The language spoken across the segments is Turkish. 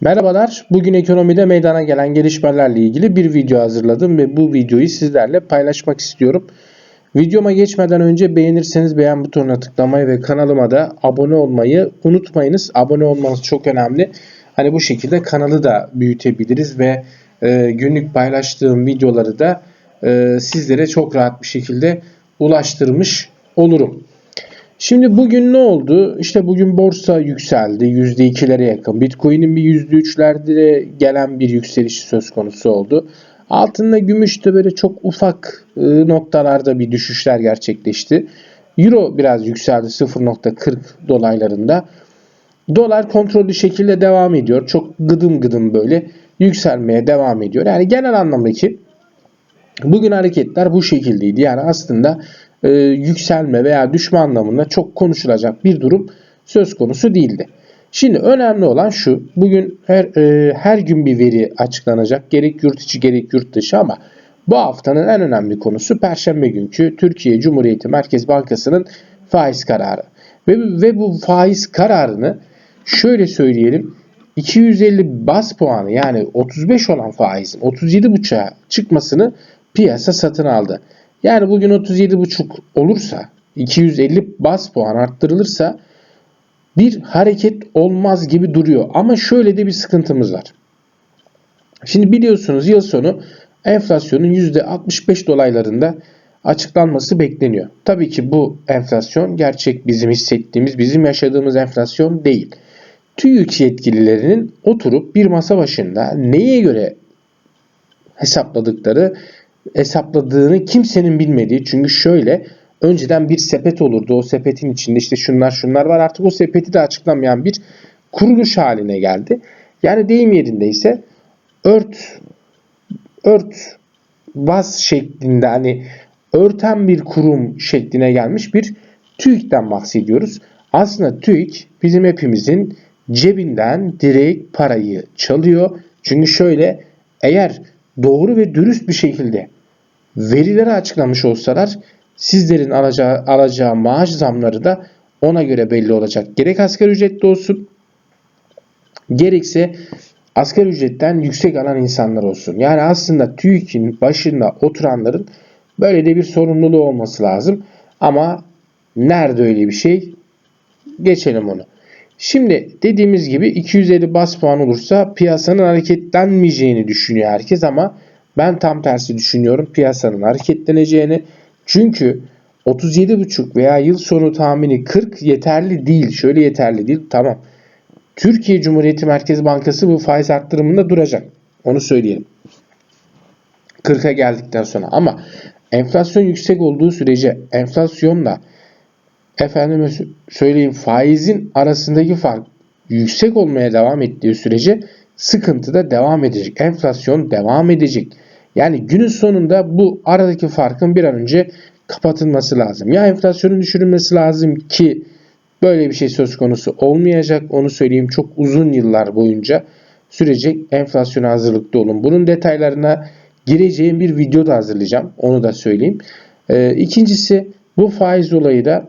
Merhabalar. Bugün ekonomide meydana gelen gelişmelerle ilgili bir video hazırladım ve bu videoyu sizlerle paylaşmak istiyorum. Videoma geçmeden önce beğenirseniz beğen butonuna tıklamayı ve kanalıma da abone olmayı unutmayınız. Abone olmanız çok önemli. Hani bu şekilde kanalı da büyütebiliriz ve e, günlük paylaştığım videoları da e, sizlere çok rahat bir şekilde ulaştırmış olurum. Şimdi bugün ne oldu? İşte bugün borsa yükseldi. %2'lere yakın. Bitcoin'in bir %3'lerde gelen bir yükselişi söz konusu oldu. Altında gümüşte böyle çok ufak e, noktalarda bir düşüşler gerçekleşti. Euro biraz yükseldi 0.40 dolaylarında. Dolar kontrollü şekilde devam ediyor. Çok gıdım gıdım böyle yükselmeye devam ediyor. Yani genel anlamdaki bugün hareketler bu şekildeydi. Yani aslında e, yükselme veya düşme anlamında çok konuşulacak bir durum söz konusu değildi. Şimdi önemli olan şu. Bugün her e, her gün bir veri açıklanacak. Gerek yurt içi gerek yurt dışı ama bu haftanın en önemli konusu Perşembe günkü Türkiye Cumhuriyeti Merkez Bankası'nın faiz kararı. Ve, ve bu faiz kararını şöyle söyleyelim. 250 bas puanı yani 35 olan faizin 37,5'a çıkmasını piyasa satın aldı. Yani bugün 37,5 olursa 250 bas puan arttırılırsa bir hareket olmaz gibi duruyor. Ama şöyle de bir sıkıntımız var. Şimdi biliyorsunuz yıl sonu enflasyonun %65 dolaylarında açıklanması bekleniyor. Tabii ki bu enflasyon gerçek bizim hissettiğimiz, bizim yaşadığımız enflasyon değil. TÜİK yetkililerinin oturup bir masa başında neye göre hesapladıkları hesapladığını kimsenin bilmediği. Çünkü şöyle önceden bir sepet olurdu. O sepetin içinde işte şunlar şunlar var. Artık o sepeti de açıklamayan bir kuruluş haline geldi. Yani deyim yerindeyse ört ört baz şeklinde hani örten bir kurum şekline gelmiş bir TÜİK'ten bahsediyoruz. Aslında TÜİK bizim hepimizin cebinden direkt parayı çalıyor. Çünkü şöyle eğer doğru ve dürüst bir şekilde verileri açıklamış olsalar sizlerin alacağı, alacağı maaş zamları da ona göre belli olacak. Gerek asgari ücretli olsun gerekse asgari ücretten yüksek alan insanlar olsun. Yani aslında TÜİK'in başında oturanların böyle de bir sorumluluğu olması lazım. Ama nerede öyle bir şey? Geçelim onu. Şimdi dediğimiz gibi 250 bas puan olursa piyasanın hareketlenmeyeceğini düşünüyor herkes ama ben tam tersi düşünüyorum piyasanın hareketleneceğini. Çünkü 37,5 veya yıl sonu tahmini 40 yeterli değil. Şöyle yeterli değil. Tamam. Türkiye Cumhuriyeti Merkez Bankası bu faiz arttırımında duracak. Onu söyleyelim. 40'a geldikten sonra ama enflasyon yüksek olduğu sürece enflasyonla efendime söyleyeyim faizin arasındaki fark yüksek olmaya devam ettiği sürece sıkıntı da devam edecek. Enflasyon devam edecek. Yani günün sonunda bu aradaki farkın bir an önce kapatılması lazım. Ya enflasyonun düşürülmesi lazım ki böyle bir şey söz konusu olmayacak. Onu söyleyeyim çok uzun yıllar boyunca sürecek enflasyona hazırlıklı olun. Bunun detaylarına gireceğim bir video da hazırlayacağım. Onu da söyleyeyim. Ee, ikincisi bu faiz olayı da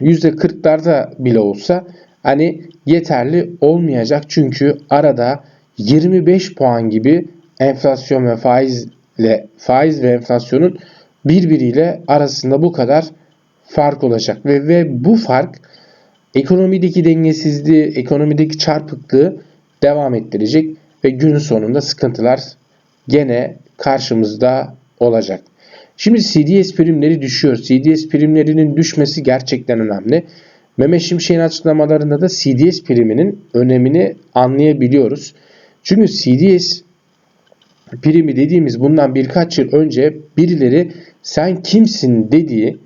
%40'larda bile olsa hani yeterli olmayacak. Çünkü arada 25 puan gibi enflasyon ve faizle faiz ve enflasyonun birbiriyle arasında bu kadar fark olacak ve ve bu fark ekonomideki dengesizliği, ekonomideki çarpıklığı devam ettirecek ve gün sonunda sıkıntılar gene karşımızda olacak. Şimdi CDS primleri düşüyor. CDS primlerinin düşmesi gerçekten önemli. Mehmet Şimşek'in açıklamalarında da CDS priminin önemini anlayabiliyoruz. Çünkü CDS primi dediğimiz bundan birkaç yıl önce birileri sen kimsin dediği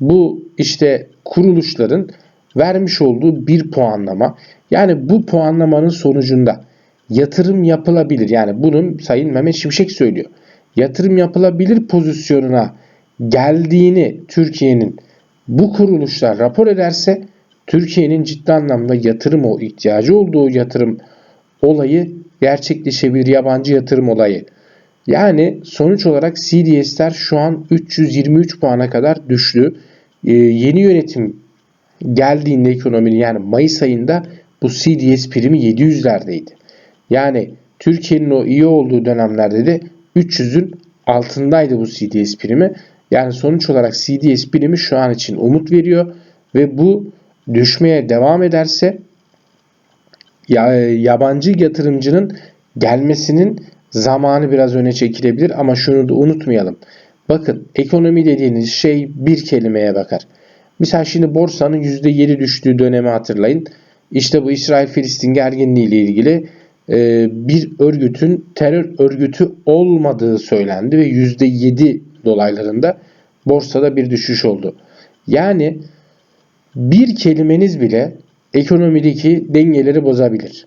bu işte kuruluşların vermiş olduğu bir puanlama. Yani bu puanlamanın sonucunda yatırım yapılabilir. Yani bunun Sayın Mehmet Şimşek söylüyor. Yatırım yapılabilir pozisyonuna geldiğini Türkiye'nin bu kuruluşlar rapor ederse Türkiye'nin ciddi anlamda yatırım o ihtiyacı olduğu yatırım olayı gerçekleşebilir yabancı yatırım olayı. Yani sonuç olarak CDS'ler şu an 323 puana kadar düştü. Ee, yeni yönetim geldiğinde ekonominin yani Mayıs ayında bu CDS primi 700'lerdeydi. Yani Türkiye'nin o iyi olduğu dönemlerde de 300'ün altındaydı bu CDS primi. Yani sonuç olarak CDS primi şu an için umut veriyor ve bu düşmeye devam ederse yabancı yatırımcının gelmesinin zamanı biraz öne çekilebilir ama şunu da unutmayalım. Bakın ekonomi dediğiniz şey bir kelimeye bakar. Mesela şimdi borsanın %7 düştüğü dönemi hatırlayın. İşte bu İsrail-Filistin gerginliği ile ilgili e, bir örgütün terör örgütü olmadığı söylendi ve %7 dolaylarında borsada bir düşüş oldu. Yani bir kelimeniz bile ekonomideki dengeleri bozabilir.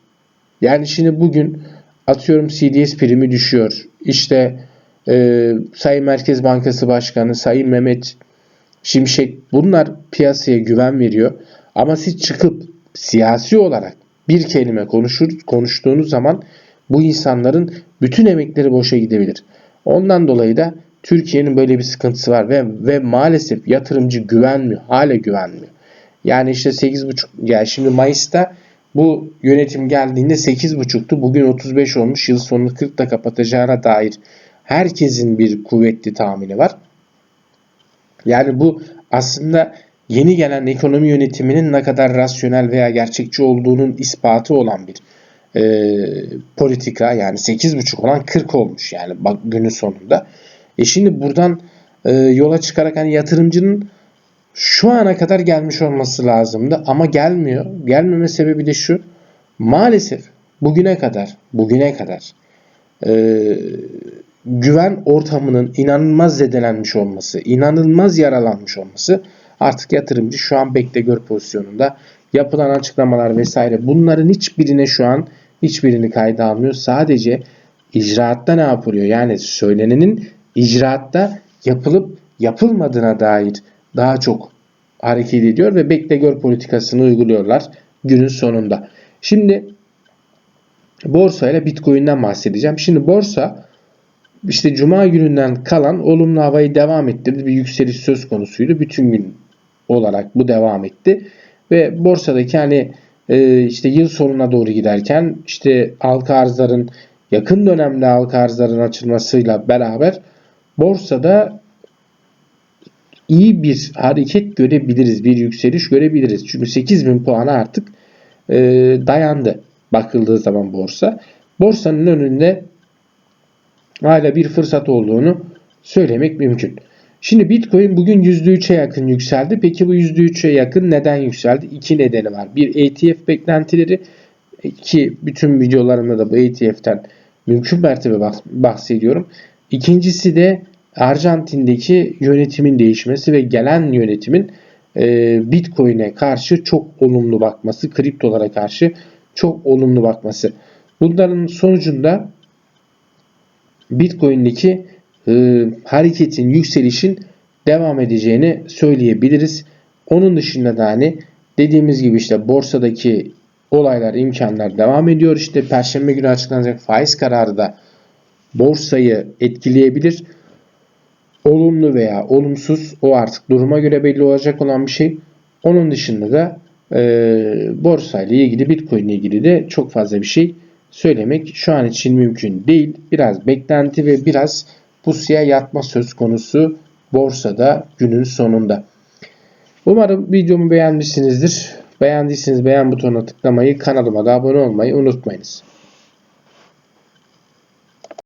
Yani şimdi bugün atıyorum CDS primi düşüyor. İşte e, Sayın Merkez Bankası Başkanı Sayın Mehmet Şimşek bunlar piyasaya güven veriyor. Ama siz çıkıp siyasi olarak bir kelime konuşur, konuştuğunuz zaman bu insanların bütün emekleri boşa gidebilir. Ondan dolayı da Türkiye'nin böyle bir sıkıntısı var ve ve maalesef yatırımcı güvenmiyor, hala güvenmiyor. Yani işte 8,5 yani şimdi Mayıs'ta bu yönetim geldiğinde 8,5'tu. Bugün 35 olmuş. Yıl sonunu 40'ta kapatacağına dair herkesin bir kuvvetli tahmini var. Yani bu aslında yeni gelen ekonomi yönetiminin ne kadar rasyonel veya gerçekçi olduğunun ispatı olan bir e, politika. Yani 8,5 olan 40 olmuş yani bak günün sonunda. E şimdi buradan e, yola çıkarak hani yatırımcının şu ana kadar gelmiş olması lazımdı ama gelmiyor. Gelmeme sebebi de şu. Maalesef bugüne kadar bugüne kadar e, güven ortamının inanılmaz zedelenmiş olması, inanılmaz yaralanmış olması artık yatırımcı şu an bekle gör pozisyonunda. Yapılan açıklamalar vesaire bunların hiçbirine şu an hiçbirini kayda almıyor. Sadece icraatta ne yapılıyor? Yani söylenenin icraatta yapılıp yapılmadığına dair daha çok hareket ediyor ve bekle gör politikasını uyguluyorlar günün sonunda. Şimdi borsa ile Bitcoin'den bahsedeceğim. Şimdi borsa işte cuma gününden kalan olumlu havayı devam ettirdi. Bir yükseliş söz konusuydu. Bütün gün olarak bu devam etti. Ve borsadaki hani e, işte yıl sonuna doğru giderken işte halka arzların yakın dönemde halka arzların açılmasıyla beraber borsada iyi bir hareket görebiliriz. Bir yükseliş görebiliriz. Çünkü 8000 puana artık e, dayandı bakıldığı zaman borsa. Borsanın önünde hala bir fırsat olduğunu söylemek mümkün. Şimdi Bitcoin bugün %3'e yakın yükseldi. Peki bu %3'e yakın neden yükseldi? İki nedeni var. Bir ETF beklentileri ki bütün videolarımda da bu ETF'ten mümkün mertebe bahsediyorum. İkincisi de Arjantin'deki yönetimin değişmesi ve gelen yönetimin e, Bitcoin'e karşı çok olumlu bakması, kriptolara karşı çok olumlu bakması. Bunların sonucunda Bitcoin'deki e, hareketin, yükselişin devam edeceğini söyleyebiliriz. Onun dışında da hani dediğimiz gibi işte borsadaki olaylar, imkanlar devam ediyor. İşte perşembe günü açıklanacak faiz kararı da borsayı etkileyebilir olumlu veya olumsuz o artık duruma göre belli olacak olan bir şey. Onun dışında da e, borsa ile ilgili Bitcoin ile ilgili de çok fazla bir şey söylemek şu an için mümkün değil. Biraz beklenti ve biraz pusuya yatma söz konusu borsada günün sonunda. Umarım videomu beğenmişsinizdir. Beğendiyseniz beğen butonuna tıklamayı, kanalıma da abone olmayı unutmayınız.